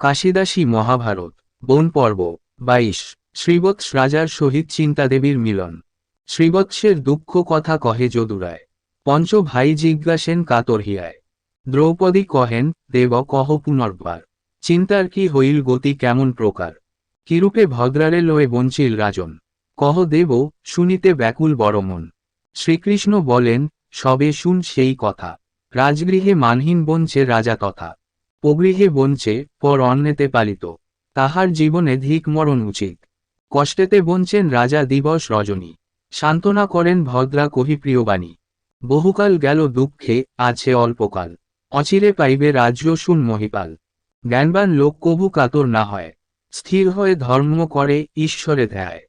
কাশিদাসী মহাভারত, বন পর্ব, বাইশ শ্রীবৎস রাজার সহিত চিন্তাদেবীর মিলন। শ্রীবৎসের দুঃখ কথা কহে যদুরায়, পঞ্চ ভাই জিজ্ঞাসেন কাতর হিয়ায় দ্রৌপদী কহেন, দেব কহ পুনর্বার, চিন্তার কি হইল গতি কেমন প্রকার? কিরূপে ভদ্রারে লয়ে বঞ্চিল রাজন? কহ দেব, শুনিতে ব্যাকুল বড় মন। শ্রীকৃষ্ণ বলেন, সবে শুন সেই কথা। রাজগৃহে মানহীন বঞ্চে রাজা তথা। পগৃহে বঞ্চে পর অন্নেতে পালিত। তাহার জীবনে ধিক মরণ উচিত। কষ্টেতে বঞ্চেন রাজা দিবস রজনী। সান্ত্বনা করেন ভদ্রা কহি প্রিয়বাণী। বহুকাল গেল দুঃখে আছে অল্পকাল। অচিরে পাইবে রাজ্য শুন মহিপাল। জ্ঞানবান লোক কবু কাতর না হয়। স্থির হয়ে ধর্ম করে ঈশ্বরে ধ্যায়।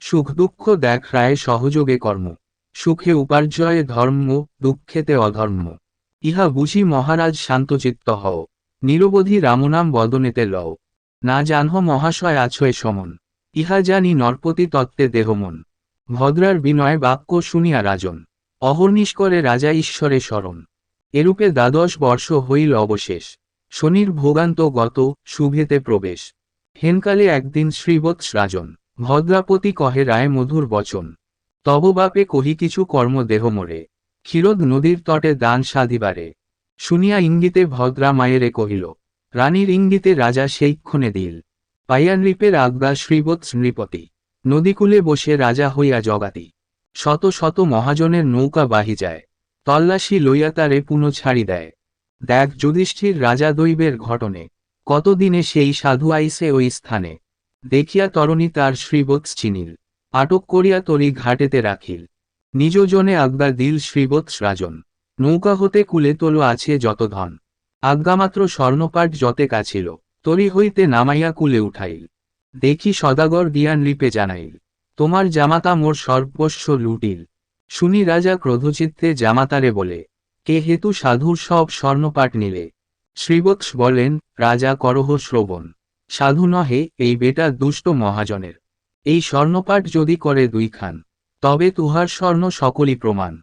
সুখ দুঃখ দেখ রায় সহযোগে কর্ম। সুখে উপার্জয়ে ধর্ম, দুঃখেতে অধর্ম। ইহা বুঝি মহারাজ শান্তচিত্ত হও। নিরবধি রামনাম বদনেতে লও। না জানহ মহাশয় আছয় সমন। ইহা জানি নরপতি তত্ত্বে দেহমন। ভদ্রার বিনয় বাক্য শুনিয়া রাজন। অহর্নিশ করে রাজা ঈশ্বরে স্মরণ। এরূপে দ্বাদশ বর্ষ হইল অবশেষ। শনির ভোগান্ত গত শুভেতে প্রবেশ। হেনকালে একদিন শ্রীবৎস রাজন, ভদ্রাপতি কহে রায় মধুর বচন। তব বাপে কহি কিছু কর্ম দেহ মোরে। ক্ষীরোদ নদীর তটে দান সাধিবারে। শুনিয়া ইঙ্গিতে ভদ্রা মায়েরে কহিল, রানীর ইঙ্গিতে রাজা সেইক্ষণে দিল। পাইয়া নৃপের আজ্ঞা শ্রীবৎস নৃপতি নদীকূলে বসে রাজা হইয়া জগাতি। শত শত মহাজনের নৌকা বাহি যায়। তল্লাশি লইয়া তারে পুনঃ ছাড়ি দেয়। দেখ যুধিষ্ঠির রাজা দৈবের ঘটনে। কতদিনে সেই সাধু আইসে ওই স্থানে। দেখিয়া তরণী তার শ্রীবৎস চিনিল আটক করিয়া তরি ঘাটেতে রাখিল। নিজজনে আজ্ঞা দিল শ্রীবৎস রাজন। নৌকা হতে কুলে তোল আছে যত ধন। আজ্ঞামাত্র স্বর্ণপাট যতে কাছিল, তরি হইতে নামাইয়া কুলে উঠাইল। দেখি সদাগর দিয়া নৃপে জানাইল, তোমার জামাতা মোর সর্বস্ব লুটিল। শুনি রাজা ক্রোধচিত্তে জামাতারে বলে, কে হেতু সাধুর সব স্বর্ণপাট নিলে? শ্রীবৎস বলেন, রাজা করহ শ্রবণ। সাধু নহে এই বেটা দুষ্ট মহাজনের। এই স্বর্ণপাট যদি করে দুইখান, তবে তুহার স্বর্ণ সকলই প্রমাণ।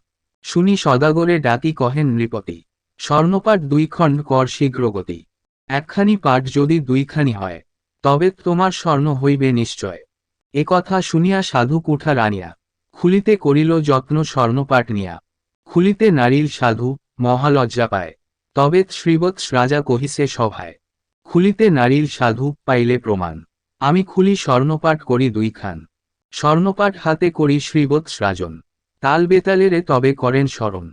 শুনি সদাগরে ডাকি কহেন নৃপতি। স্বর্ণপাট দুইখণ্ড কর শীঘ্রগতি। একখানি পাট যদি দুইখানি হয়, তবে তোমার স্বর্ণ হইবে নিশ্চয়। এ কথা শুনিয়া সাধু কুঠার আনিয়া খুলিতে করিল যত্ন স্বর্ণপাট নিয়া। খুলিতে নারীর সাধু মহালজ্জা পায়, তবে শ্রীবৎস রাজা কহিছে সভায়। খুলিতে নারীর সাধু পাইলে প্রমাণ, আমি খুলি স্বর্ণপাট করি দুইখান। স্বর্ণপাট হাতে করি শ্রীবৎস রাজন। তাল বেতালেরে তবে করেন স্মরণ।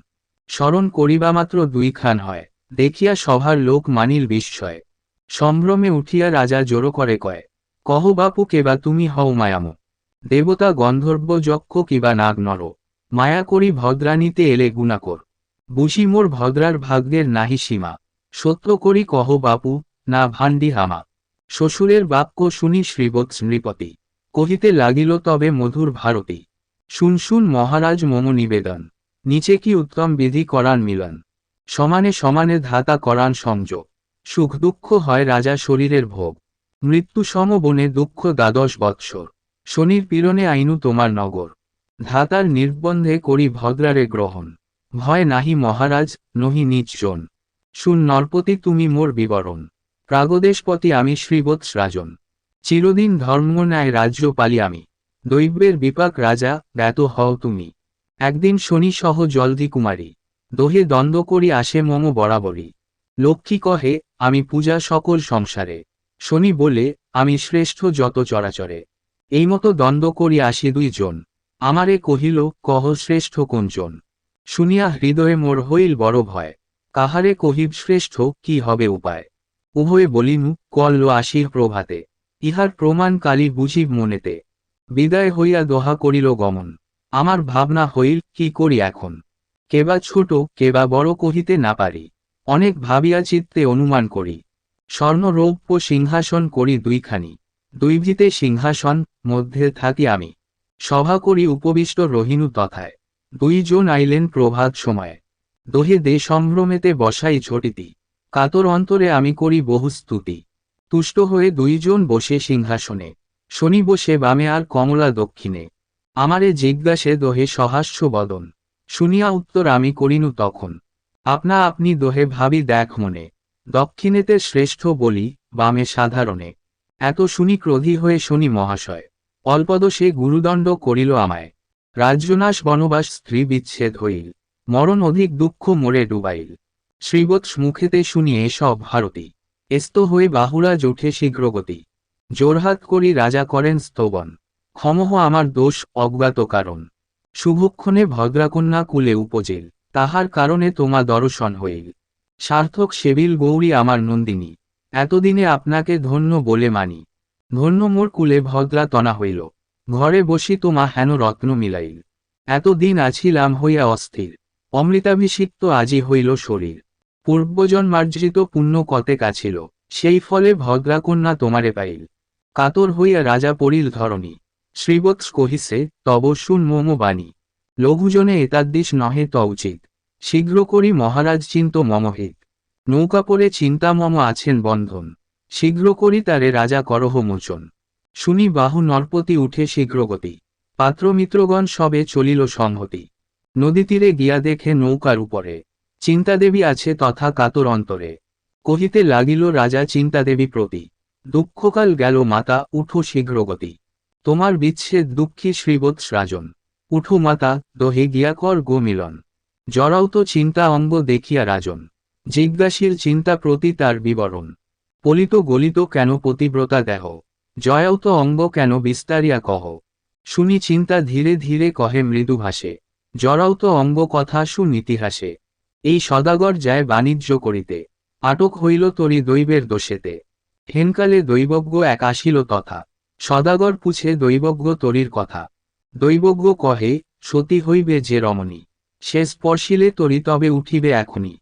স্মরণ করিবা মাত্র দুইখান হয়, দেখিয়া সভার লোক মানিল বিস্ময়। সম্ভ্রমে উঠিয়া রাজা জোরো করে কয়, কহ বাপু কেবা তুমি হও মায়াম। দেবতা গন্ধর্ব যক্ষ কিবা নাগ নর। মায়া করি ভদ্রানীতে এলে গুণাকর বুঝি মোর ভদ্রার ভাগ্যের নাহি সীমা। সত্য করি কহ বাপু, না ভান্ডি হামা। শ্বশুরের বাক্য শুনি শ্রীবৎস নৃপতি কহিতে লাগিল তবে মধুর ভারতী। শুন শুন মহারাজ মম নিবেদন। নিচে কি উত্তম বিধি করান মিলন। সমানে সমানে ধাতা করান সংযোগ। সুখ দুঃখ হয় রাজা শরীরের ভোগ। মৃত্যু সম বনে দুঃখ দ্বাদশ বৎসর। শনির পীড়নে আইনু তোমার নগর। ধাতার নির্বন্ধে করি ভদ্রারে গ্রহণ। ভয় নাহি মহারাজ, নহি নিচজন শুন নরপতি তুমি মোর বিবরণ। প্রাগদেশপতি আমি শ্রীবৎস রাজন চিরদিন ধর্ম ন্যায় রাজ্য পালি আমি। দৈবের বিপাক রাজা ব্যত হও তুমি। একদিন শনি সহ জলদি কুমারী। দোহে দ্বন্দ্ব করি আসে মম বরাবরই লক্ষ্মী কহে, আমি পূজা সকল সংসারে। শনি বলে, আমি শ্রেষ্ঠ যত চরাচরে। এই মতো দ্বন্দ্ব করি আসি দুইজন। আমারে কহিল, কহ শ্রেষ্ঠ কোনজন? শুনিয়া হৃদয়ে মোর হইল বড় ভয়। কাহারে কহিব শ্রেষ্ঠ, কি হবে উপায়? উভয়ে বলিনু, কল্ল আসির প্রভাতে। ইহার প্রমাণ কালী বুঝিব মনেতে। বিদায় হইয়া দোহা করিল গমন। আমার ভাবনা হইল, কি করি এখন? কেবা ছোট, কেবা বড় কহিতে না পারি। অনেক ভাবিয়া চিত্তে অনুমান করি। স্বর্ণ রৌপ্য সিংহাসন করি দুইখানি। দুইভিতে সিংহাসন, মধ্যে থাকি আমি। সভা করি উপবিষ্ট রহিনু তথায়। দুইজন আইলেন প্রভাত সময়ে। দোহে দে সম্ভ্রমেতে বসাই ছোটিতি কাতর অন্তরে আমি করি বহু স্তুতি। তুষ্ট হয়ে দুইজন বসে সিংহাসনে। শনি বসে বামে আর কমলা দক্ষিণে। আমারে জিজ্ঞাসে দোহে সহাস্য বদন। শুনিয়া উত্তর, আমি করিনু তখন। আপনা আপনি দোহে ভাবি দেখ মনে। দক্ষিণেতে শ্রেষ্ঠ বলি, বামে সাধারণে। এত শুনি ক্রোধী হয়ে শনি মহাশয়। অল্পদ সে গুরুদণ্ড করিল আমায়। রাজ্যনাশ বনবাস স্ত্রী বিচ্ছেদ হইল। মরণ অধিক দুঃখ মোরে ডুবাইল। শ্রীবৎস মুখেতে শুনি এসব ভারতী। এস্ত হয়ে বাহুরা জোঠে শীঘ্রগতি। জোরহাত করি রাজা করেন স্তবন। ক্ষমহ আমার দোষ, অজ্ঞাত কারণ। শুভক্ষণে ভদ্রাকন্যা কুলে উপজেল। তাহার কারণে তোমা দর্শন হইল। সার্থক সেবিল গৌরী আমার নন্দিনী। এতদিনে আপনাকে ধন্য বলে মানি। ধন্য মোর কুলে ভদ্রা তনা হইল। ঘরে বসি তোমা হেন রত্ন মিলাইল। এতদিন আছিলাম হইয়া অস্থির। অমৃতাভিষিক্ত আজি হইল শরীর। পূর্বজন্মার্জিত পুণ্য কতে কাছিল সেই ফলে ভদ্রাকন্যা তোমারে পাইল। কাতর হইয়া রাজা পড়িল ধরণী। শ্রীবৎস কহিসে তব শুন মম বাণী। লঘুজনে এতাদ্দিশ নহে ত উচিত। শীঘ্র করি মহারাজ চিন্ত মমহিত নৌকা পরে চিন্তা মম আছেন বন্ধন। শীঘ্র করি তারে রাজা করহ মোচন। শুনি বাহু নরপতি উঠে শীঘ্রগতি। পাত্রমিত্রগণ সবে চলিল সংহতি। নদী তীরে গিয়া দেখে নৌকার উপরে। চিন্তাদেবী আছে তথা কাতর অন্তরে। কহিতে লাগিল, রাজা চিন্তাদেবী প্রতি। দুঃখকাল গেল মাতা, উঠো শীঘ্রগতি। তোমার বিচ্ছেদ দুঃখী শ্রীবোধ রাজন উঠো মাতা, দহে গিয়া কর গো মিলন। জরাও তো চিন্তা অঙ্গ দেখিয়া রাজন। জিজ্ঞাসীর চিন্তা প্রতি তার বিবরণ। পলিত গলিত কেন পতিব্রতা দেহ? জয়াও তো অঙ্গ কেন বিস্তারিয়া কহ? শুনি চিন্তা ধীরে ধীরে কহে মৃদু ভাষে। জরাও তো অঙ্গ কথা শুন ইতিহাসে এই সদাগর যায় বাণিজ্য করিতে। আটক হইল তরি দৈবের দোষেতে। হেনকালে দৈবজ্ঞ এক আসিল তথা, সদাগর পুছে দৈবজ্ঞ তরির কথা। দৈবজ্ঞ কহে, সতী হইবে যে রমণী, সে স্পর্শিলে তরি তবে উঠিবে এখনই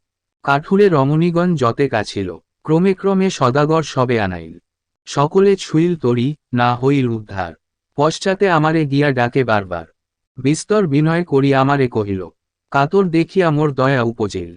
কাঠুরে রমণীগণ যতে কাছিল, ক্রমে ক্রমে সদাগর সবে আনাইল। সকলে ছুইল তরি, না হইল উদ্ধার। পশ্চাতে আমারে গিয়া ডাকে বারবার। বিস্তর বিনয় করি আমারে কহিল, কাতর দেখিয়া মোর দয়া উপজেল।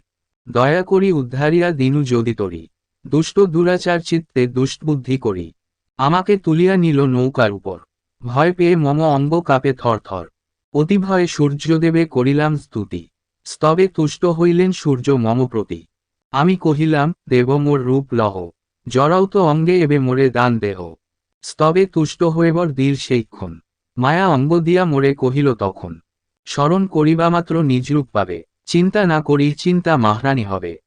দয়া করি উদ্ধারিয়া দিনু যদি তরি। দুষ্ট দুরাচার চিত্তে দুষ্টবুদ্ধি করি। আমাকে তুলিয়া নিল নৌকার উপর। ভয় পেয়ে মম অঙ্গ কাপে থর থর। অতি ভয়ে সূর্যদেবে করিলাম স্তুতি। স্তবে তুষ্ট হইলেন সূর্য মম প্রতি। আমি কহিলাম, দেব মোর রূপ লহ। জরাও তো অঙ্গে এবে মোরে দান দেহ। স্তবে তুষ্ট হয়েবর দিল সেইক্ষণ মায়া অঙ্গ দিয়া মোরে কহিল তখন স্মরণ করিবামাত্র নিজরূপ পাবে। চিন্তা না করি, চিন্তা মাহরানি হবে।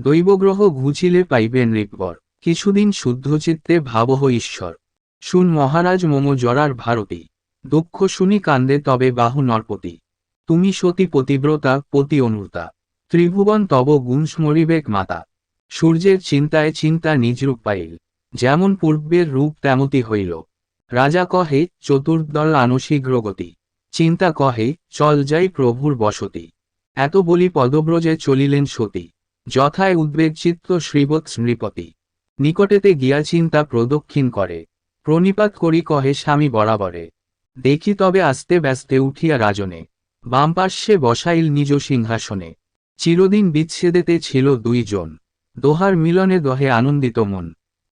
দৈবগ্রহ ঘুচিলে পাইবেন রিপবর কিছুদিন শুদ্ধচিত্তে ভাবহ ঈশ্বর। শুন মহারাজ মম জরার ভারতী। দুঃখ শুনি কান্দে তবে বাহু নরপতি। তুমি সতী পতিব্রতা, পতি অনুতা। ত্রিভুবন তব গুণ স্মরিবেক মাতা। সূর্যের চিন্তায় চিন্তা নিজরূপ পাইল। যেমন পূর্বের রূপ তেমতি হইল। রাজা কহে, চতুর্দল আনশীঘ্রগতি চিন্তা কহে, চল যাই প্রভুর বসতি। এত বলি পদব্রজে চলিলেন সতী। যথায় উদ্বেগ চিত্ত শ্রীবৎস নৃপতি নিকটেতে গিয়া চিন্তা প্রদক্ষিণ করে। প্রণিপাত করি কহে, স্বামী বরাবরে, দেখি তবে আস্তে ব্যস্তে উঠিয়া রাজনে। বাম পার্শ্বে বসাইল নিজ সিংহাসনে। চিরদিন বিচ্ছেদেতে ছিল দুইজন। দোহার মিলনে দহে আনন্দিত মন।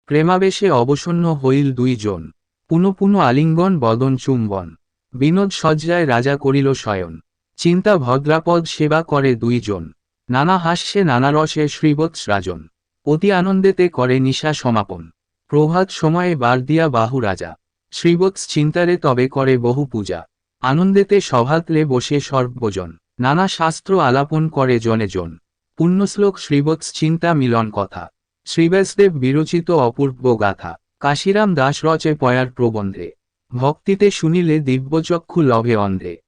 প্রেমাবেশে অবসন্ন হইল দুইজন। পুন পুন আলিঙ্গন বদন চুম্বন। বিনোদ সজ্জায় রাজা করিল শয়ন। চিন্তা ভদ্রাপদ সেবা করে দুইজন। নানা হাস্যে নানা রসে শ্রীবৎস রাজন। অতি আনন্দেতে করে নিশা সমাপন। প্রভাত সময়ে বার দিয়া বাহু রাজা। শ্রীবৎস চিন্তারে তবে করে বহু পূজা। আনন্দেতে সভাতলে বসে সর্বজন। নানা শাস্ত্র আলাপন করে জনে জন। পুণ্যশ্লোক শ্রীবৎস চিন্তা মিলন কথা। শ্রীব্যাসদেব বিরচিত অপূর্ব গাথা। কাশিরাম দাস রচে পয়ার প্রবন্ধে। ভক্তিতে শুনিলে দিব্যচক্ষু লভে অন্ধে।